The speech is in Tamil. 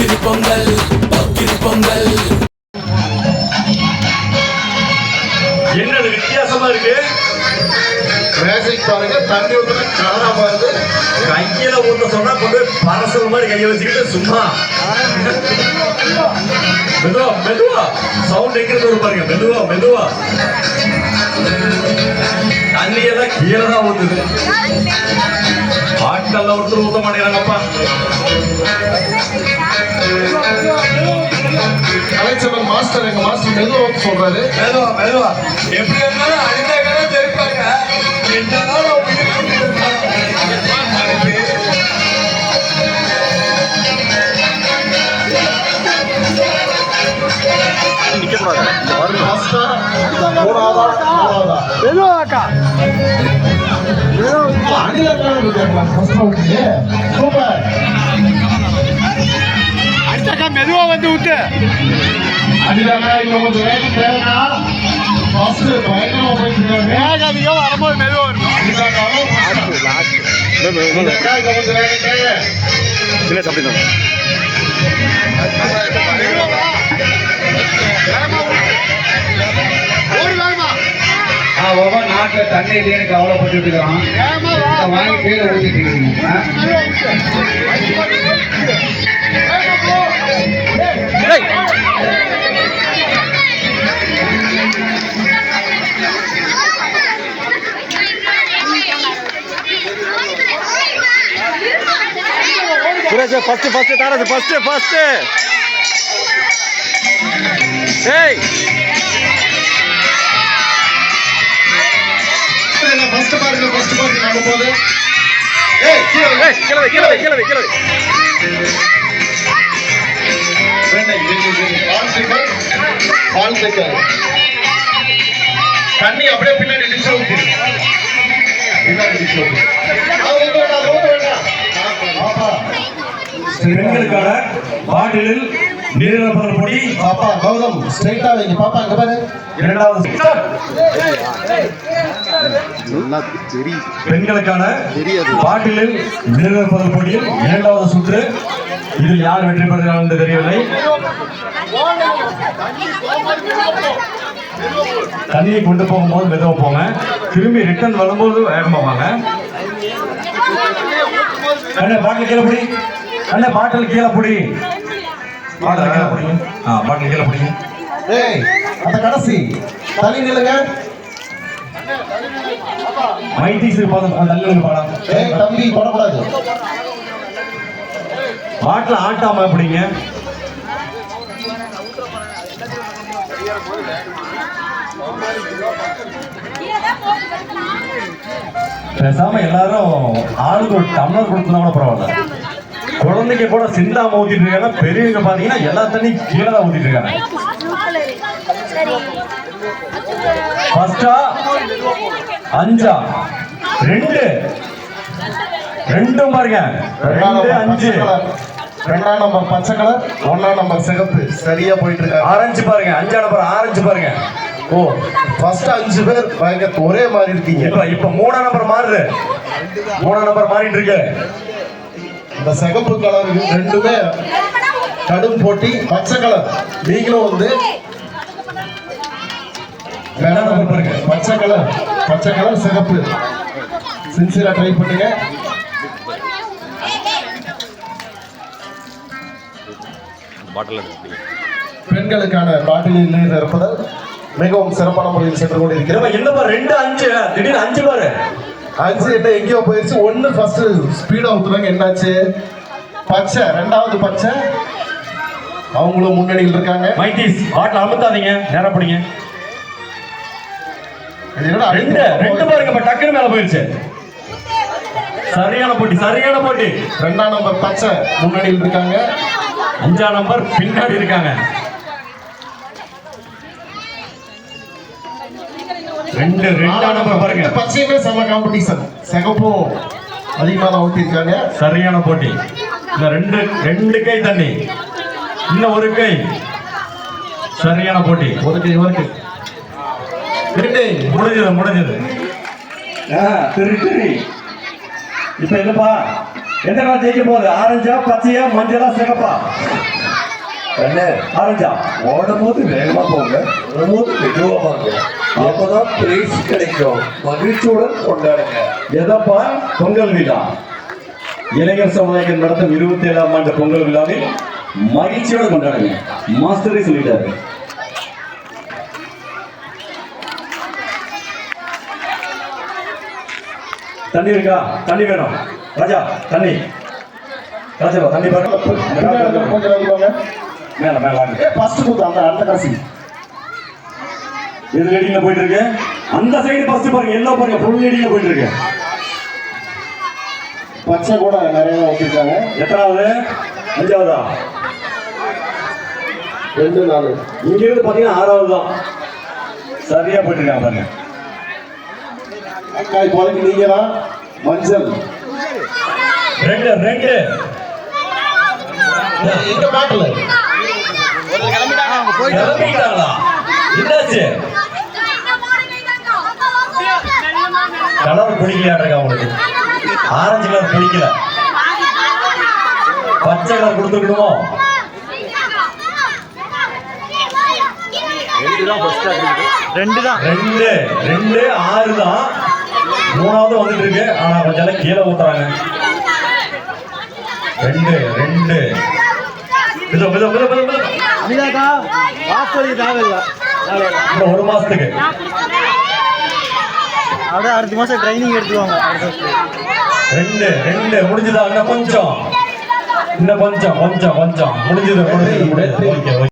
போக்கிரி பொங்கல் போக்கிரி பொங்கல். என்னது வித்தியாசமா இருக்கு? மேஜிக் பாருங்க தண்ணி ஊற்றுனா கலரா பாருங்க. கையில ஊத்த சொன்னா கொண்டு போய் பரசல் மாதிரி கையை வச்சுக்கிட்டு சும்மா. மெதுவா மெதுவா. சவுண்ட் எங்க இருந்து வரும் பாருங்க மெதுவா மெதுவா. தண்ணி எல்லாம் கீழே தான் ஊத்துது. ஆட்கள்ல ஒருத்தர் ஊத்த மாட்டேங்கிறாங்கப்பா கலைச்சவன் மாஸ்டர் எங்க மாஸ்டர் மெதுவா சொல்றாரு? மெதுவா மெதுவா எப்படி இருந்தாலும் அடித்த கடை தெரிப்பாங்க என்னதான் மாஸ்டர்? மூணாவதா மூணாவதா மெதுவாக்கா அடுத்தாக்கா மெதுவா வந்து விட்டு அடிலக்கா இன்னும் கொஞ்சம் வேகம் தேவைன்னா ஃபர்ஸ்ட் நாட்டில் தண்ணி இல்லைன்னு கவலைப்பட்டு இருக்கிறான் வாங்கி கீழே ஊற்றிட்டு ஃபர்ஸ்ட் ஃபர்ஸ்ட் தாரது ஃபர்ஸ்ட் ஃபர்ஸ்ட் ஏய். ஃபர்ஸ்ட் பாருங்க ஃபர்ஸ்ட் பாருங்க நம்ம போது ஏய் கீழே. ஏய் கீழே வை கீழே வை கீழே வை கீழே வை வேண்டாம். வாழ்த்துக்கள். வாழ்த்துக்கள். தண்ணி அப்படியே பின்னாடி டிஷ். பின்னாடி ஊத்த. பாப்பா, பெண்களுக்கான பாட்டிலில் நீரிழப்பதல் பொடி பாப்பா, கௌதம் ஸ்ட்ரைட்டா வைங்க பாப்பா இங்க பாரு. இரண்டாவது பெண்களுக்கான பாட்டிலில் நீரிழப்பதல் பொடியில் இரண்டாவது சுற்று. இதில் யார் வெற்றி பெறுகிறார் என்று தெரியவில்லை. தண்ணியை கொண்டு போகும்போது மெதுவா போங்க. திரும்பி ரிட்டர்ன் வரும்போது வேகமா வாங்க. அண்ணே பாட்டில் கீழே பிடி. அண்ணே பாட்டில் கீழே பிடி. பாட்டில் கீழே பிடிங்க. ஆ பாட்டில் கீழே பிடிங்க. ஏய் அந்த கடைசி. தள்ளி நில்லுங்க. மைட்டிஸ் பாதம். தள்ளி பாடம் ஏய் தம்பி தொடக்கூடாது பாட்டில் ஆட்டாம எப்படிங்க பேசாம எல்லாரும் ஆளுக்கு ஒரு டம்ளர் கொடுத்தா கூட பரவாயில்ல. குழந்தைங்க கூட சிந்தாம ஊத்திட்டு இருக்காங்க பெரியவங்க பாத்தீங்கன்னா எல்லா தண்ணியும் கீழே தான் ஊத்திட்டு இருக்காங்க. ஃபர்ஸ்டா அஞ்சா? ரெண்டு? ரெண்டும் பாருங்க. ரெண்டு அஞ்சு. ரெண்டாம் நம்பர் பச்சை கலர் ஒன்னாம் நம்பர் சிகப்பு. சரியா போயிட்டு இருக்காங்க ஆரஞ்சு பாருங்க. அஞ்சா நம்பர் ஆரஞ்சு பாருங்க. ஓ ஃபர்ஸ்ட் அஞ்சு பேர் பயங்கர ஒரே மாதிரி இருக்கீங்க. இப்ப இப்ப மூணாம் நம்பர் மாறுது. மூணாம் நம்பர் மாறிட்டு இருக்கு. இந்த சிகப்பு கலர் ரெண்டுமே கடும் போட்டி பச்சை கலர் நீங்களும் வந்து பாருங்க பச்சை கலர் பச்சை கலர் சிகப்பு. சின்சியரா ட்ரை பண்ணுங்க. பெண்களுக்கான பாட்டிலில் நீர் இருப்பதால் மிகவும் சிறப்பான முறையில் சென்று கொண்டிருக்கிறது. என்னப்பா என்னப்பா ரெண்டு அஞ்சு திடீர்னு அஞ்சு பாரு. அஞ்சு எட்டு எங்கேயோ போயிருச்சு. ஒன்னு ஃபர்ஸ்ட் ஸ்பீடா ஊத்துறாங்க என்னாச்சு? பச்சை. ரெண்டாவது பச்சை. அவங்களும் முன்னணியில் இருக்காங்க. மைட்டிஸ் பாட்டில் அமுத்தாதீங்க. நேரம் பிடிங்க. ரெண்டு ரெண்டு பாருங்க டக்குனு மேல போயிருச்சு. சரியான போட்டி சரியான போட்டி. ரெண்டாம் நம்பர் பச்சை. முன்னணியில் இருக்காங்க. அஞ்சாம் நம்பர் பின்னாடி இருக்காங்க. ரெண்டு ரெண்டாம் நம்பர் பாருங்க. பச்சையுமே செம காம்படிஷன் சிகப்பும் அதிகமாக தான் ஊற்றிருக்காங்க சரியான போட்டி. இந்த ரெண்டு ரெண்டு கை தண்ணி. இன்னும் ஒரு கை. சரியான போட்டி. ஒரு கை ஒரு கை. ரெண்டு முடிஞ்சது முடிஞ்சது. சரி இப்ப என்னப்பா? எத்தனை ஜெயிக்க போகுது? ஆரஞ்சா பச்சையா மஞ்சளா சிகப்பா அண்ணே ஆரஞ்சா. ஓடும்போது வேகமா போங்க. வரும்போது மெதுவா வாங்க. அப்பதான் பிரைஸ் கிடைக்கும். மகிழ்ச்சியுடன் கொண்டாடுங்க. எதப்பா பொங்கல் விழா. இளைஞர் சமுதாயத்தில் நடத்தும் இருபத்தி ஏழாம் ஆண்டு பொங்கல் விழாவில் மகிழ்ச்சியோட கொண்டாடுங்க. மாஸ்டரே சொல்லிட்டாரு. தண்ணி இருக்கா? தண்ணி வேணும். ராஜா தண்ணி. ராஜா தண்ணி பாருங்க. மேல மேல ஃபர்ஸ்ட் கூத்து அந்த அடுத்த கடைசி எது லீடிங்ல போயிட்டு இருக்கு அந்த சைடு ஃபர்ஸ்ட் பாருங்க எல்லாம் பாருங்க ஃபுல் லீடிங்ல போயிட்டு இருக்கு பச்சை கூட நிறைய வச்சிருக்காங்க. எத்தனாவது? அஞ்சாவதா? ரெண்டு நாலு. இங்க இருந்து பாத்தீங்கன்னா ஆறாவது தான். சரியா போயிட்டு இருக்காங்க பாருங்க. அக்கா இப்போதைக்கு நீங்க தான் மஞ்சள். ரெண்டு ரெண்டு. எங்க என்னாச்சு? கலர் பிடிக்கலையாட்ருக்கா உங்களுக்கு? ஆரஞ்சு கலர் பிடிக்கல. பச்சை கலர் கொடுத்துக்கணுமோ? ரெண்டு தான் ரெண்டு ரெண்டு ஆறு தான் மூணாவது வந்துட்டு இருக்கு. ஆனா கொஞ்சம் கீழே ஊத்துறாங்க. ரெண்டு ரெண்டு. மித அமிதாக்கா வாசல் தேவையில்ல ஒரு மாசத்துக்கு. அப்படியே அடுத்த மாசம் ட்ரைனிங் எடுத்துவாங்க ரெண்டு ரெண்டு. முடிஞ்சுதா? இன்னும் கொஞ்சம். இன்னும் கொஞ்சம் கொஞ்சம் கொஞ்சம். முடிஞ்சது முடிஞ்சது ஓகே